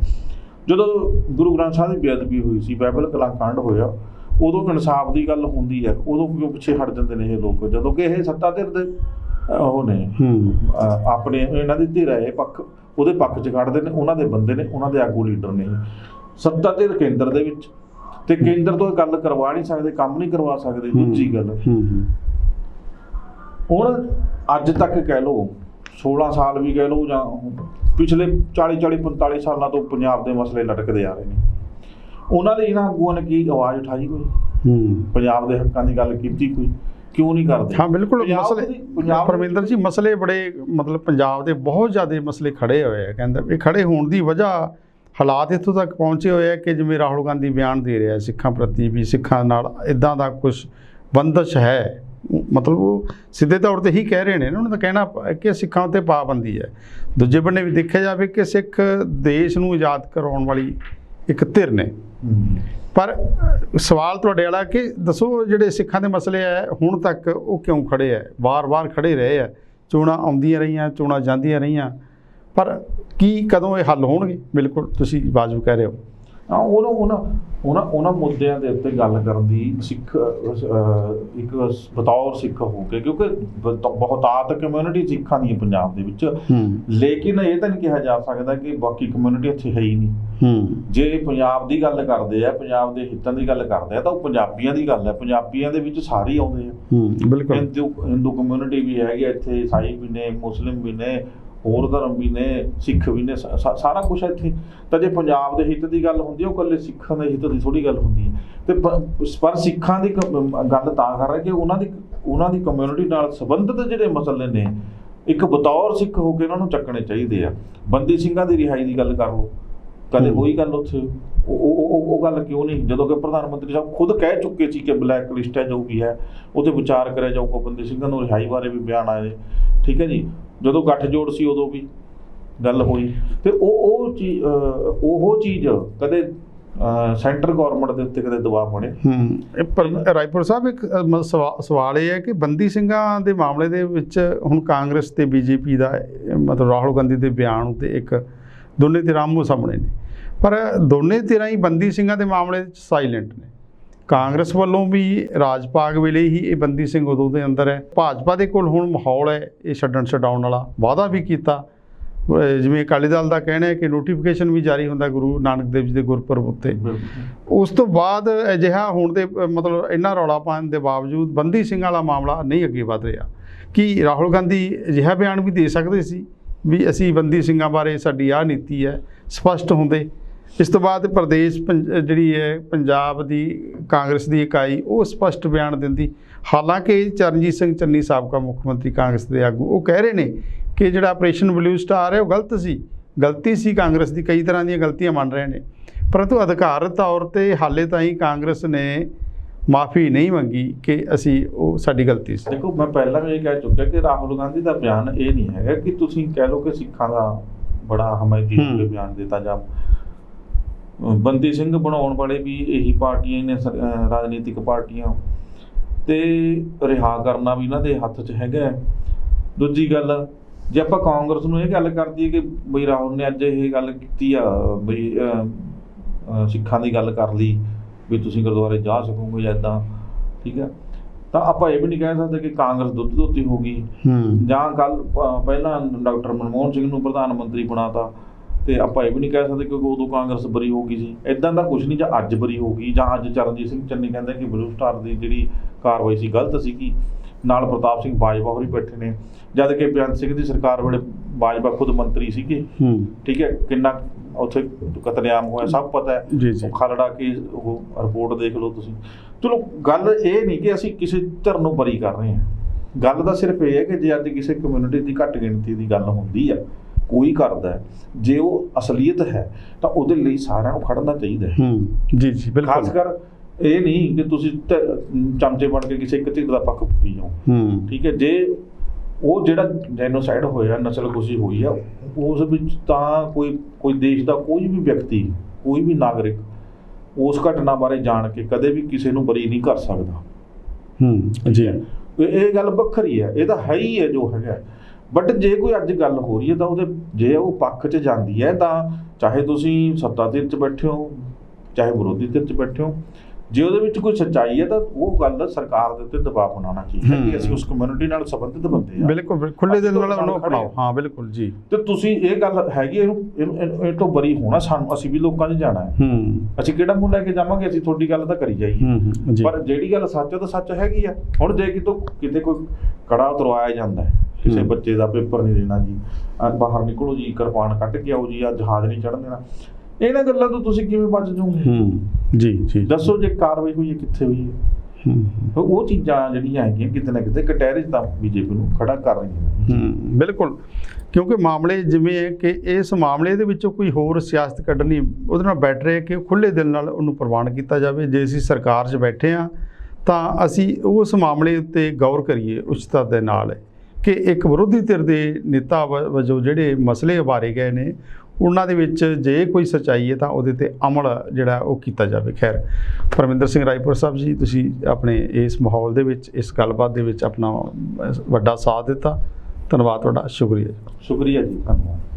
Speaker 2: ਜਦੋਂ ਗੁਰੂ ਗ੍ਰੰਥ ਸਾਹਿਬ ਦੀ ਬੇਅਦਬੀ ਹੋਈ ਸੀ ਬਾਈਬਲ ਕਲਾਕਾਂਡ ਹੋਇਆ ਉਦੋਂ ਇਨਸਾਫ ਦੀ ਗੱਲ ਹੁੰਦੀ ਹੈ ਉਦੋਂ ਕਿਉਂ ਪਿੱਛੇ ਹਟ ਜਾਂਦੇ ਨੇ ਇਹ ਲੋਕ? ਜਦੋਂ ਕਿ ਇਹ ਸੱਤਾ ਧਿਰ ਦੇ ਉਹ ਨੇ ਆਪਣੇ ਇਹਨਾਂ ਦੀ ਧਿਰ ਹੈ ਪੱਖ ਉਹਦੇ ਪੱਖ 'ਚ ਖੜਦੇ ਨੇ ਉਹਨਾਂ ਦੇ ਬੰਦੇ ਨੇ ਉਹਨਾਂ ਦੇ ਆਗੂ ਲੀਡਰ ਨੇ। ਸੱਤਾ ਧਿਰ ਕੇਂਦਰ ਦੇ ਵਿੱਚ ਤੇ ਕੇਂਦਰ ਤੋਂ ਗੱਲ ਕਰਵਾ ਨਹੀਂ ਸਕਦੇ ਕੰਮ ਨਹੀਂ ਕਰਵਾ ਸਕਦੇ ਦੂਜੀ ਗੱਲ। ਹੁਣ ਅੱਜ ਤੱਕ ਕਹਿ ਲਓ 16 ਸਾਲ ਵੀ ਕਹਿ ਲਓ ਜਾਂ ਪਿਛਲੇ 40 40 45 ਸਾਲਾਂ ਤੋਂ ਪੰਜਾਬ ਦੇ ਮਸਲੇ ਲਟਕਦੇ ਆ ਰਹੇ ਨੇ। ਉਹਨਾਂ ਦੇ ਇਹਨਾਂ ਆਗੂਆਂ ਨੇ ਕੀ ਆਵਾਜ਼ ਉਠਾਈ ਕੋਈ?
Speaker 1: ਹੂੰ।
Speaker 2: ਪੰਜਾਬ ਦੇ ਹੱਕਾਂ ਦੀ ਗੱਲ ਕੀਤੀ ਕੋਈ? ਕਿਉਂ ਨਹੀਂ ਕਰਦੇ?
Speaker 1: ਹਾਂ ਬਿਲਕੁਲ ਮਸਲੇ
Speaker 2: ਪੰਜਾਬ
Speaker 1: ਪਰਮਿੰਦਰ ਜੀ ਮਸਲੇ ਬੜੇ ਮਤਲਬ ਪੰਜਾਬ ਦੇ ਬਹੁਤ ਜ਼ਿਆਦਾ ਮਸਲੇ ਖੜੇ ਹੋਏ ਆ ਕਹਿੰਦਾ ਇਹ ਖੜੇ ਹੋਣ ਦੀ ਵਜ੍ਹਾ ਹਾਲਾਤ ਇੱਥੋਂ ਤੱਕ ਪਹੁੰਚੇ ਹੋਏ ਆ ਕਿ ਜਿਵੇਂ ਰਾਹੁਲ ਗਾਂਧੀ ਬਿਆਨ ਦੇ ਰਿਹਾ ਸਿੱਖਾਂ ਪ੍ਰਤੀ ਵੀ ਸਿੱਖਾਂ ਨਾਲ ਇਦਾਂ ਦਾ ਕੁਝ ਬੰਦਸ਼ ਹੈ। ਮਤਲਬ ਉਹ ਸਿੱਧੇ ਤੌਰ ਤੇ ਹੀ ਕਹਿ ਰਹੇ ਨੇ ਉਹਨਾਂ ਦਾ ਕਹਿਣਾ ਕਿ ਸਿੱਖਾਂ ਉੱਤੇ ਪਾਬੰਦੀ ਹੈ। ਦੂਜੇ ਬੰਨੇ ਵੀ ਦੇਖਿਆ ਜਾਵੇ ਕਿ ਸਿੱਖ ਦੇਸ਼ ਨੂੰ ਆਜ਼ਾਦ ਕਰਾਉਣ ਵਾਲੀ ਇੱਕ ਧਿਰ ਨੇ। ਪਰ ਸਵਾਲ ਤੁਹਾਡੇ ਵਾਲਾ ਕਿ ਦੱਸੋ ਜਿਹੜੇ ਸਿੱਖਾਂ ਦੇ ਮਸਲੇ ਆ ਹੁਣ ਤੱਕ ਉਹ ਕਿਉਂ ਖੜੇ ਆ ਵਾਰ-ਵਾਰ ਖੜੇ ਰਹੇ ਆ ਚੋਣਾਂ ਆਉਂਦੀਆਂ ਰਹੀਆਂ, ਚੋਣਾਂ ਜਾਂਦੀਆਂ ਰਹੀਆਂ। ਪਰ ਕੀ ਕਦੋਂ ਇਹ ਹੱਲ ਹੋਣਗੇ? ਬਿਲਕੁਲ ਤੁਸੀਂ ਬਾਜੂ ਕਹਿ ਰਹੇ ਹੋ।
Speaker 2: ਉਹਨਾਂ ਉਹਨਾਂ ਉਹਨਾਂ ਉਹਨਾਂ ਮੁੱਦਿਆਂ ਦੇ ਉੱਤੇ ਗੱਲ ਕਰਨ ਦੀ ਸਿੱਖ ਇੱਕ ਬਤੌਰ ਸਿੱਖ ਹੋ ਕੇ ਕਿਉਂਕਿ ਬਹੁਤ- ਬਹੁਤਾਤ ਕਮਿਊਨਿਟੀ ਸਿੱਖਾਂ ਦੀ ਪੰਜਾਬ ਦੇ ਵਿੱਚ। ਲੇਕਿਨ ਇਹ ਤਾਂ ਨਹੀਂ ਕਿਹਾ ਜਾ ਸਕਦਾ ਕਿ ਬਾਕੀ ਕਮਿਊਨਿਟੀ ਇੱਥੇ ਹੈ ਹੀ ਨਹੀਂ। ਜੇ ਪੰਜਾਬ ਦੀ ਗੱਲ ਕਰਦੇ ਆ ਪੰਜਾਬ ਦੇ ਹਿੱਤਾਂ ਦੀ ਗੱਲ ਕਰਦੇ ਆ ਤਾਂ ਉਹ ਪੰਜਾਬੀਆਂ ਦੀ ਗੱਲ ਹੈ ਪੰਜਾਬੀਆਂ ਦੇ ਵਿੱਚ ਸਾਰੇ ਆਉਂਦੇ ਆ।
Speaker 1: ਬਿਲਕੁਲ।
Speaker 2: ਹਿੰਦੂ ਹਿੰਦੂ ਕਮਿਊਨਿਟੀ ਵੀ ਹੈਗੀ ਇੱਥੇ ਈਸਾਈ ਵੀ ਨੇ ਮੁਸਲਿਮ ਵੀ ਨੇ ਹੋਰ ਧਰਮ ਵੀ ਨੇ ਸਿੱਖ ਵੀ ਨੇ ਸਾਰਾ ਕੁਝ ਇੱਥੇ। ਤਾਂ ਜੇ ਪੰਜਾਬ ਦੇ ਹਿੱਤ ਦੀ ਗੱਲ ਹੁੰਦੀ ਹੈ ਉਹ ਇਕੱਲੇ ਸਿੱਖਾਂ ਦੇ ਹਿੱਤ ਦੀ ਥੋੜੀ ਗੱਲ ਹੁੰਦੀ ਹੈ। ਤੇ ਪਰ ਸਿੱਖਾਂ ਦੀ ਗੱਲ ਤਾਂ ਕਰ ਰਿਹਾ ਕਿ ਉਹਨਾਂ ਦੀ ਉਹਨਾਂ ਦੀ ਕਮਿਊਨਿਟੀ ਨਾਲ ਸੰਬੰਧਿਤ ਜਿਹੜੇ ਮਸਲੇ ਨੇ ਇੱਕ ਬਤੌਰ ਸਿੱਖ ਹੋ ਕੇ ਉਹਨਾਂ ਨੂੰ ਚੱਕਣੇ ਚਾਹੀਦੇ ਆ। ਬੰਦੀ ਸਿੰਘਾਂ ਦੀ ਰਿਹਾਈ ਦੀ ਗੱਲ ਕਰ ਲਓ। ਕਦੇ
Speaker 1: ਹੂੰ।
Speaker 2: ਹੋਈ ਗੱਲ ਉੱਥੇ? ਉਹ ਉਹ- ਉਹ ਉਹ ਗੱਲ ਕਿਉਂ ਨਹੀਂ? ਜਦੋਂ ਕਿ ਪ੍ਰਧਾਨ ਮੰਤਰੀ ਸਾਹਿਬ ਖੁਦ ਕਹਿ ਚੁੱਕੇ ਸੀ ਕਿ ਬਲੈਕ ਲਿਸਟ ਹੈ ਜੋ ਵੀ ਹੈ ਉਹਤੇ ਵਿਚਾਰ ਕਰਿਆ ਜਾਊਗਾ ਬੰਦੀ ਸਿੰਘਾਂ ਨੂੰ ਰਿਹਾਈ ਬਾਰੇ ਵੀ ਬਿਆਨ ਆਏ ਠੀਕ ਹੈ ਜੀ? ਜਦੋਂ ਗੱਠਜੋੜ ਸੀ ਉਦੋਂ ਵੀ ਗੱਲ ਹੋਈ। ਤੇ ਉਹ ਉਹ ਚੀਜ਼ ਉਹ ਚੀਜ਼ ਕਦੇ ਸੈਂਟਰ ਗਵਰਨਮੈਂਟ ਦੇ ਉੱਤੇ ਕਦੇ ਦਬਾਅ ਬਣੇ
Speaker 1: ਹੂੰ। ਇਹ ਪਰ ਰਾਏਪੁਰ ਸਾਹਿਬ ਇੱਕ ਅ, ਮ- ਸਵਾ- ਸਵਾਲ ਇਹ ਹੈ ਕਿ ਬੰਦੀ ਸਿੰਘਾਂ ਦੇ ਮਾਮਲੇ ਦੇ ਵਿੱਚ ਹੁਣ ਕਾਂਗਰਸ ਤੇ ਬੀਜੇਪੀ ਦਾ ਮਤਲਬ ਰਾਹੁਲ ਗਾਂਧੀ ਦੇ ਬਿਆਨ ਤੇ ਇੱਕ ਦੋਨੇ ਧਿਰਾਂ ਆਮੋ ਸਾਹਮਣੇ ਨੇ। ਪਰ ਦੋਨੇ ਧਿਰਾਂ ਹੀ ਬੰਦੀ ਸਿੰਘਾਂ ਦੇ ਮਾਮਲੇ ਵਿੱਚ ਸਾਇਲੈਂਟ ਨੇ। ਕਾਂਗਰਸ ਵੱਲੋਂ ਵੀ ਰਾਜ ਪਾਗ ਵੇਲੇ ਹੀ ਇਹ ਬੰਦੀ ਸਿੰਘ ਉਦੋਂ ਦੇ ਅੰਦਰ ਹੈ। ਭਾਜਪਾ ਦੇ ਕੋਲ ਹੁਣ ਮਾਹੌਲ ਹੈ ਇਹ ਛੱਡਣ ਛਡਾਉਣ ਵਾਲਾ। ਵਾਅਦਾ ਵੀ ਕੀਤਾ। ਜਿਵੇਂ ਅਕਾਲੀ ਦਲ ਦਾ ਕਹਿਣਾ ਹੈ ਕਿ ਨੋਟੀਫਿਕੇਸ਼ਨ ਵੀ ਜਾਰੀ ਹੁੰਦਾ ਗੁਰੂ ਨਾਨਕ ਦੇਵ ਜੀ ਦੇ ਗੁਰਪੁਰਬ ਉੱਤੇ। ਉਸ ਤੋਂ ਬਾਅਦ ਅਜਿਹਾ ਹੋਣ ਦੇ ਮਤਲਬ ਇੰਨਾ ਰੌਲਾ ਪਾਉਣ ਦੇ ਬਾਵਜੂਦ ਬੰਦੀ ਸਿੰਘ ਵਾਲਾ ਮਾਮਲਾ ਨਹੀਂ ਅੱਗੇ ਵਧ ਰਿਹਾ। ਕੀ ਰਾਹੁਲ ਗਾਂਧੀ ਅਜਿਹਾ ਬਿਆਨ ਵੀ ਦੇ ਸਕਦੇ ਸੀ ਵੀ ਅਸੀਂ ਬੰਦੀ ਸਿੰਘਾਂ ਬਾਰੇ ਸਾਡੀ ਆਹ ਨੀਤੀ ਹੈ ਸਪਸ਼ਟ ਹੁੰਦੇ? ਇਸ ਤੋਂ ਬਾਅਦ ਪ੍ਰਦੇਸ਼ ਜਿਹੜੀ ਹੈ ਪੰਜਾਬ ਦੀ ਕਾਂਗਰਸ ਦੀ ਇਕਾਈ ਉਹ ਸਪਸ਼ਟ ਬਿਆਨ ਦਿੰਦੀ। ਹਾਲਾਂਕਿ ਚਰਨਜੀਤ ਸਿੰਘ ਚੰਨੀ ਸਾਬਕਾ ਮੁੱਖ ਮੰਤਰੀ ਕਾਂਗਰਸ ਦੇ ਆਗੂ ਉਹ ਕਹਿ ਰਹੇ ਨੇ ਕਿ ਜਿਹੜਾ ਆਪਰੇਸ਼ਨ ਬਲੂ ਸਟਾਰ ਹੈ ਉਹ ਗਲਤ ਸੀ। ਗਲਤੀ ਸੀ ਕਾਂਗਰਸ ਦੀ ਕਈ ਤਰ੍ਹਾਂ ਦੀਆਂ ਗਲਤੀਆਂ ਮੰਨ ਰਹੇ ਨੇ। ਪਰੰਤੂ ਅਧਿਕਾਰਤ ਤੌਰ ਤੇ ਹਾਲੇ ਤਾਈਂ ਕਾਂਗਰਸ ਨੇ ਮਾਫੀ ਨਹੀਂ ਮੰਗੀ ਕਿ ਅਸੀਂ ਉਹ ਸਾਡੀ ਗਲਤੀ ਸੀ।
Speaker 2: ਦੇਖੋ ਮੈਂ ਪਹਿਲਾਂ ਵੀ ਇਹ ਕਹਿ ਚੁੱਕਿਆ ਕਿ ਰਾਹੁਲ ਗਾਂਧੀ ਦਾ ਬਿਆਨ ਇਹ ਨਹੀਂ ਹੈਗਾ ਕਿ ਤੁਸੀਂ ਕਹਿ ਲਓ ਕਿ ਸਿੱਖਾਂ ਦਾ ਬੜਾ ਹਮਾਇਤੀ। ਬਿਆਨ ਦਿੱਤਾ ਜਾਂ ਬੰਦੀ ਸਿੰਘ ਬਣਾਉਣ ਵਾਲੇ ਵੀ ਇਹੀ ਪਾਰਟੀਆਂ ਨੇ ਰਾਜਨੀਤਿਕ ਪਾਰਟੀਆਂ। ਤੇ ਰਿਹਾ ਕਰਨਾ ਵੀ ਇਹਨਾਂ ਦੇ ਹੱਥ 'ਚ ਹੈਗਾ। ਦੂਜੀ ਗੱਲ ਜੇ ਆਪਾਂ ਕਾਂਗਰਸ ਨੂੰ ਇਹ ਗੱਲ ਕਰ ਦਈਏ ਕਿ ਬਈ ਰਾਹੁਲ ਨੇ ਅੱਜ ਇਹ ਗੱਲ ਕੀਤੀ ਆ ਬਈ ਸਿੱਖਾਂ ਦੀ ਗੱਲ ਕਰ ਲਈ ਵੀ ਤੁਸੀਂ ਗੁਰਦੁਆਰੇ ਜਾ ਸਕੋਗੇ ਜਾਂ ਇਦਾਂ ਠੀਕ ਹੈ। ਤਾਂ ਆਪਾਂ ਇਹ ਵੀ ਨਹੀਂ ਕਹਿ ਸਕਦੇ ਕਿ ਕਾਂਗਰਸ ਦੁੱਧ ਧੋਤੀ ਹੋ ਗਈ। ਜਾਂ ਕੱਲ ਪਹਿਲਾਂ ਡਾਕਟਰ ਮਨਮੋਹਨ ਸਿੰਘ ਨੂੰ ਪ੍ਰਧਾਨ ਮੰਤਰੀ ਬਣਾਤਾ। ਤੇ ਆਪਾਂ ਇਹ ਵੀ ਨਹੀਂ ਕਹਿ ਸਕਦੇ ਕਿਉਂਕਿ ਉਦੋਂ ਕਾਂਗਰਸ ਬਰੀ ਹੋ ਗਈ ਸੀ। ਇਦਾਂ ਦਾ ਕੁਝ ਨਹੀਂ ਜਾਂ ਅੱਜ ਬਰੀ ਹੋ ਗਈ ਜਾਂ ਅੱਜ ਚਰਨਜੀਤ ਸਿੰਘ ਚੰਨੀ ਕਹਿੰਦਾ ਕਿ ਬਲੂ ਸਟਾਰ ਦੀ ਜਿਹੜੀ ਕਾਰਵਾਈ ਸੀ ਗਲਤ ਸੀਗੀ। ਨਾਲ ਪ੍ਰਤਾਪ ਸਿੰਘ ਬਾਜਵਾ ਹੋਰੀ ਬੈਠੇ ਨੇ। ਜਦ ਕਿ ਬੇਅੰਤ ਸਿੰਘ ਦੀ ਸਰਕਾਰ ਵੇਲੇ ਬਾਜਵਾ ਖੁਦ ਮੰਤਰੀ ਸੀਗੇ।
Speaker 1: ਹੂੰ।
Speaker 2: ਠੀਕ ਹੈ ਕਿੰਨਾ ਉੱਥੇ ਕਤਲੇਆਮ ਹੋਇਆ ਸਭ ਪਤਾ ਹੈ। ਖਲੜਾ ਕੇ ਉਹ ਰਿਪੋਰਟ ਦੇਖ ਲਓ ਤੁਸੀਂ। ਚਲੋ ਗੱਲ ਇਹ ਨਹੀਂ ਕਿ ਅਸੀਂ ਕਿਸੇ ਧਿਰ ਨੂੰ ਬਰੀ ਕਰ ਰਹੇ ਹਾਂ। ਗੱਲ ਤਾਂ ਸਿਰਫ ਇਹ ਹੈ ਕਿ ਜੇ ਅੱਜ ਕਿਸੇ ਕਮਿਊਨਿਟੀ ਦੀ ਘੱਟ ਗਿਣਤੀ ਦੀ ਗੱਲ ਹੁੰਦੀ ਆ ਕੋਈ ਕਰਦਾ ਹੈ, ਜੇ ਉਹ ਅਸਲੀਅਤ ਹੈ ਤਾਂ ਉਹਦੇ ਲਈ ਸਾਰਿਆਂ ਨੂੰ ਖੜਨਾ ਚਾਹੀਦਾ ਹੈ।
Speaker 1: ਹੂੰ ਜੀ ਜੀ
Speaker 2: ਖਾਸ
Speaker 1: ਬਿਲਕੁਲ
Speaker 2: ਕਰ ਇਹ ਨਹੀਂ ਕਿ ਤੁਸੀਂ ਚਮਚੇ ਬਣ ਕੇ ਕਿਸੇ ਇੱਕ ਧਿਰ ਦਾ ਪੱਖ ਪੂਰੀ ਜਾਓ।
Speaker 1: ਹੂੰ।
Speaker 2: ਠੀਕ ਹੈ ਜੇ ਉਹ ਜਿਹੜਾ ਜੈਨੋਸਾਈਡ ਹੋਇਆ ਨਸਲਕੁਸ਼ੀ ਹੋਈ ਆ ਉਸ ਵਿੱਚ ਤਾਂ ਕੋਈ ਕੋਈ ਦੇਸ਼ ਦਾ ਕੋਈ ਵੀ ਵਿਅਕਤੀ ਕੋਈ ਵੀ ਨਾਗਰਿਕ ਉਸ ਘਟਨਾ ਬਾਰੇ ਜਾਣ ਕੇ ਕਦੇ ਵੀ ਕਿਸੇ ਨੂੰ ਬਰੀ ਨਹੀਂ ਕਰ ਸਕਦਾ।
Speaker 1: ਹੂੰ ਜੀ।
Speaker 2: ਇਹ ਗੱਲ ਵੱਖਰੀ ਹੈ ਇਹ ਤਾਂ ਹੈ ਹੀ ਹੈ ਜੋ ਹੈਗਾ। ਬਟ ਜੇ ਕੋਈ ਅੱਜ ਗੱਲ ਹੋ ਰਹੀ ਹੈ ਤਾਂ ਉਹਦੇ ਜੇ ਉਹ ਪੱਖ 'ਚ ਜਾਂਦੀ ਹੈ ਤਾਂ ਚਾਹੇ ਤੁਸੀਂ ਸੱਤਾ ਧਿਰ 'ਚ ਬੈਠੇ ਹੋ ਚਾਹੇ ਵਿਰੋਧੀ ਧਿਰ 'ਚ ਬੈਠੇ ਹੋ ਜੇ ਉਹਦੇ ਵਿੱਚ ਕੋਈ ਸੱਚਾਈ ਹੈ ਤਾਂ ਉਹ ਗੱਲ ਸਰਕਾਰ ਦੇ ਉੱਤੇ ਦਬਾਅ ਬਣਾਉਣਾ ਚਾਹੀਦਾ। ਕਿ ਅਸੀਂ ਉਸ ਕਮਿਊਨਿਟੀ ਨਾਲ ਸੰਬੰਧਿਤ ਬੰਦੇ ਆ
Speaker 1: ਬਿਲਕੁਲ ਖੁੱਲੇ ਦਿਲ ਨਾਲ ਉਹਨੂੰ ਅਪਣਾਓ।
Speaker 2: ਹਾਂ।
Speaker 1: ਬਿਲਕੁਲ ਜੀ।
Speaker 2: ਤੇ ਤੁਸੀਂ ਇਹ ਗੱਲ ਹੈਗੀ ਇਹਨੂੰ ਇਹ ਤੋਂ ਬਰੀ ਹੋਣਾ ਸਾਨੂੰ ਅਸੀਂ ਵੀ ਲੋਕਾਂ 'ਚ ਜਾਣਾ ਹੈ।
Speaker 1: ਹੂੰ।
Speaker 2: ਅਸੀਂ ਕਿਹੜਾ ਮੂੰਹ ਲੈ ਕੇ ਜਾਵਾਂਗੇ? ਅਸੀਂ ਤੁਹਾਡੀ ਗੱਲ ਤਾਂ ਕਰੀ ਜਾਈਏ। ਪਰ ਜਿਹੜੀ ਗੱਲ ਸੱਚ ਹੈ ਤਾਂ ਸੱਚ ਹੈਗੀ ਆ। ਹੁਣ ਜੇ ਕਿਤੋਂ ਕਿਤੇ ਕੋਈ ਕੜਾ ਉਤਰਵਾਇਆ ਜਾਂਦਾ ਹੈ ਕਿਸੇ। ਬੱਚੇ ਦਾ ਪੇਪਰ ਨਹੀਂ ਦੇਣਾ ਜੀ। ਬਾਹਰ ਨਿਕਲੋ ਜੀ ਕਿਰਪਾਨ ਕੱਢ ਕੇ ਆਓ ਜੀ ਆ ਜਹਾਜ਼ ਨਹੀਂ ਚੜ੍ਹਨ ਦੇਣਾ। ਇਹਨਾਂ ਗੱਲਾਂ ਤੋਂ ਤੁਸੀਂ ਕਿਵੇਂ ਬਚ ਜਾਓਗੇ?
Speaker 1: ਹੂੰ ਜੀ ਜੀ।
Speaker 2: ਦੱਸੋ ਜੇ ਕਾਰਵਾਈ ਹੋਈ ਹੈ ਕਿੱਥੇ ਹੋਈ ਹੈ? ਉਹ ਚੀਜ਼ਾਂ ਜਿਹੜੀਆਂ ਹੈਗੀਆਂ ਕਿਤੇ ਨਾ ਕਿਤੇ ਕਟਹਿਰੇ ਤਾਂ ਬੀਜੇਪੀ ਨੂੰ ਖੜਾ ਕਰ ਰਹੀਆਂ
Speaker 1: ਹੂੰ। ਬਿਲਕੁਲ। ਕਿਉਂਕਿ ਮਾਮਲੇ ਜਿਵੇਂ ਹੈ ਕਿ ਇਸ ਮਾਮਲੇ ਦੇ ਵਿੱਚੋਂ ਕੋਈ ਹੋਰ ਸਿਆਸਤ ਕੱਢਣੀ ਉਹਦੇ ਨਾਲ ਬੈਟਰ ਹੈ ਕਿ ਖੁੱਲੇ ਦਿਲ ਨਾਲ ਉਹਨੂੰ ਪ੍ਰਵਾਨ ਕੀਤਾ ਜਾਵੇ। ਜੇ ਅਸੀਂ ਸਰਕਾਰ 'ਚ ਬੈਠੇ ਆ ਤਾਂ ਅਸੀਂ ਉਸ ਮਾਮਲੇ ਉੱਤੇ ਗੌਰ ਕਰੀਏ ਉਚਿਤਾ ਦੇ ਨਾਲ। ਕਿ ਇੱਕ ਵਿਰੋਧੀ ਧਿਰ ਦੇ ਨੇਤਾ ਵ- ਵਜੋਂ ਜਿਹੜੇ ਮਸਲੇ ਉਭਾਰੇ ਗਏ ਨੇ, ਉਹਨਾਂ ਦੇ ਵਿੱਚ ਜੇ ਕੋਈ ਸਚਾਈ ਹੈ ਤਾਂ ਉਹਦੇ ਤੇ ਅਮਲ ਜਿਹੜਾ ਉਹ ਕੀਤਾ ਜਾਵੇ। ਖੈਰ, ਪਰਮਿੰਦਰ ਸਿੰਘ ਰਾਏਪੁਰ ਸਾਹਿਬ ਜੀ, ਤੁਸੀਂ ਆਪਣੇ ਇਸ ਮਾਹੌਲ ਦੇ ਵਿੱਚ, ਇਸ ਗੱਲਬਾਤ ਦੇ ਵਿੱਚ ਆਪਣਾ ਵੱਡਾ ਸਾਥ ਦਿੱਤਾ। ਧੰਨਵਾਦ, ਤੁਹਾਡਾ। ਸ਼ੁਕਰੀਆ ਜੀ।
Speaker 2: ਸ਼ੁਕਰੀਆ ਜੀ। ਧੰਨਵਾਦ।